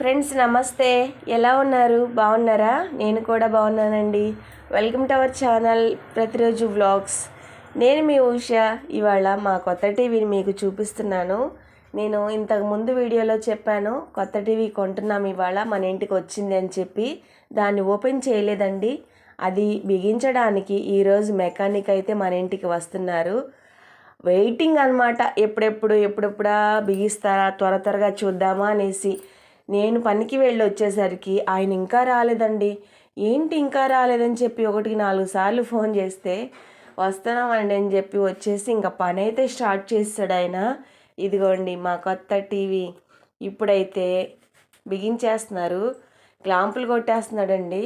Friends నమస్తే. ఎలా ఉన్నారు? బాగున్నారా? నేను కూడా బాగున్నానండి. వెల్కమ్ టు అవర్ ఛానల్ ప్రతిరోజు వ్లాగ్స్. నేను మీ ఉష. ఇవాళ మా కొత్త టీవీని మీకు చూపిస్తున్నాను. నేను ఇంతకు ముందు వీడియోలో చెప్పాను కొత్త టీవీ కొంటున్నాం ఇవాళ మన ఇంటికి వచ్చింది అని చెప్పి. దాన్ని ఓపెన్ చేయలేదండి. అది బిగించడానికి ఈరోజు మెకానిక్ అయితే మన ఇంటికి వస్తున్నారు. వెయిటింగ్ అనమాట ఎప్పుడెప్పుడు ఎప్పుడెప్పుడా బిగిస్తారా త్వర త్వరగా చూద్దామా అనేసి నేను పనికి వెళ్ళి వచ్చేసరికి ఆయన ఇంకా రాలేదండి. ఏంటి ఇంకా రాలేదని చెప్పి ఒకటికి నాలుగు సార్లు ఫోన్ చేస్తే వస్తున్నామండి అని చెప్పి వచ్చేసి ఇంకా పని అయితే స్టార్ట్ చేస్తాడు ఆయన. ఇదిగోండి మా కొత్త టీవీ ఇప్పుడైతే బిగించేస్తున్నారు క్లాంపులు కొట్టేస్తున్నాడండి.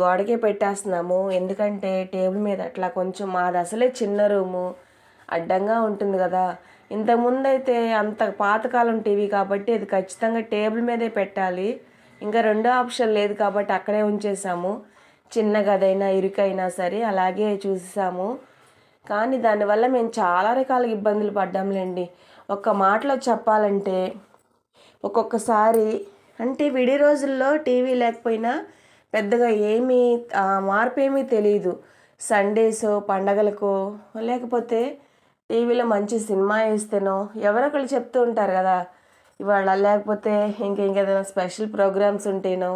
గోడకే పెట్టేస్తున్నాము. ఎందుకంటే టేబుల్ మీద అట్లా కొంచెం మాది అసలే చిన్న రూము. అడ్డంగా ఉంటుంది కదా. ఇంతకుముందు అయితే అంత పాతకాలం టీవీ కాబట్టి అది ఖచ్చితంగా టేబుల్ మీదే పెట్టాలి. ఇంకా రెండో ఆప్షన్ లేదు కాబట్టి అక్కడే ఉంచేసాము. చిన్న గదైనా ఇరుకైనా సరే అలాగే చూసాము కానీ దానివల్ల మేము చాలా రకాల ఇబ్బందులు పడ్డాంలేండి. ఒక్క మాటలో చెప్పాలంటే ఒక్కొక్కసారి అంటే విడి రోజుల్లో టీవీ లేకపోయినా పెద్దగా ఏమీ మార్పు ఏమీ తెలియదు సండేసో పండగలకో లేకపోతే టీవీలో మంచి సినిమా వేస్తేనో ఎవరొకరు చెప్తూ ఉంటారు కదా. ఇవాళ లేకపోతే ఇంకా ఇంకేదైనా స్పెషల్ ప్రోగ్రామ్స్ ఉంటేనో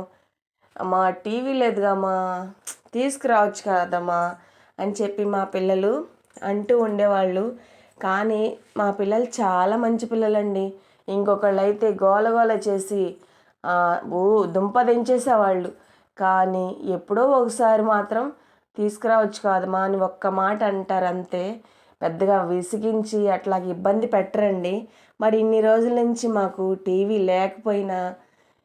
అమ్మా టీవీ లేదుగా అమ్మా తీసుకురావచ్చు కదమ్మా అని చెప్పి మా పిల్లలు అంటూ ఉండేవాళ్ళు. కానీ మా పిల్లలు చాలా మంచి పిల్లలండి. ఇంకొకళ్ళు అయితే గోల గోల చేసి ఓ ఊ దుంప దించేసేవాళ్ళు. కానీ ఎప్పుడో ఒకసారి మాత్రం తీసుకురావచ్చు కాదమ్మా అని ఒక్క మాట అంటారు అంతే పెద్దగా విసిగించి అట్లా ఇబ్బంది పెట్టరండి. మరి ఇన్ని రోజుల నుంచి మాకు టీవీ లేకపోయినా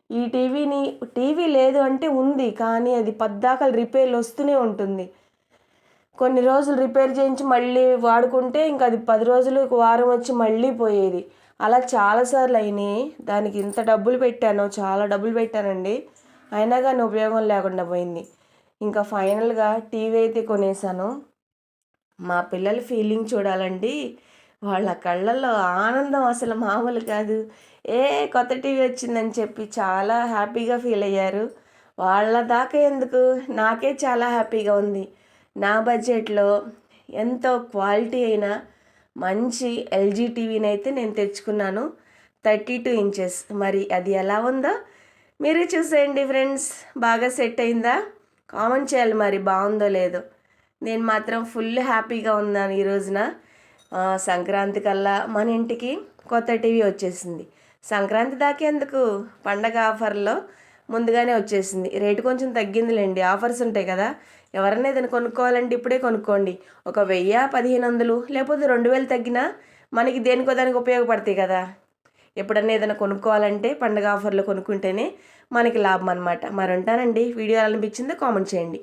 ఈ టీవీని టీవీ లేదు అంటే ఉంది కానీ అది పద్దాకలు రిపేర్లు వస్తూనే ఉంటుంది. కొన్ని రోజులు రిపేర్ చేయించి మళ్ళీ వాడుకుంటే ఇంకా అది పది రోజులు వారం వచ్చి మళ్ళీ పోయేది. అలా చాలాసార్లు అయినాయి. దానికి ఇంత డబ్బులు పెట్టాను చాలా డబ్బులు పెట్టానండి. అయినా కానీ ఉపయోగం లేకుండా పోయింది. ఇంకా ఫైనల్గా టీవీ అయితే కొనేసాను మా పిల్లల ఫీలింగ్ చూడాలండి. వాళ్ళ కళ్ళల్లో ఆనందం అసలు మామూలు కాదు. ఏ కొత్త టీవీ వచ్చిందని చెప్పి చాలా హ్యాపీగా ఫీల్ అయ్యారు. వాళ్ళ దాకా ఎందుకు? నాకే చాలా హ్యాపీగా ఉంది. నా బడ్జెట్లో ఎంతో క్వాలిటీ అయిన మంచి ఎల్జీ టీవీని అయితే నేను తెచ్చుకున్నాను. Thirty two inches. మరి అది ఎలా ఉందో మీరే చూసేయండి ఫ్రెండ్స్. బాగా సెట్ అయిందా? కామెంట్ చేయాలి మరి బాగుందో లేదో. నేను మాత్రం ఫుల్ హ్యాపీగా ఉన్నాను ఈ రోజున. సంక్రాంతి కల్లా మన ఇంటికి కొత్త టీవీ వచ్చేసింది. సంక్రాంతి దాకేందుకు? పండగ ఆఫర్లో ముందుగానే వచ్చేసింది. రేటు కొంచెం తగ్గిందిలేండి. ఆఫర్స్ ఉంటాయి కదా. ఎవరైనా ఏదైనా కొనుక్కోవాలంటే ఇప్పుడే కొనుక్కోండి. ఒక వెయ్యి పదిహేను వందలు లేకపోతే రెండు వేలు తగ్గినా మనకి దేనికో దానికి ఉపయోగపడతాయి కదా. ఎప్పుడన్నా ఏదైనా కొనుక్కోవాలంటే పండగ ఆఫర్లో కొనుక్కుంటేనే మనకి లాభం అనమాట మరి ఉంటానండి. వీడియో అనిపించిందో కామెంట్ చేయండి.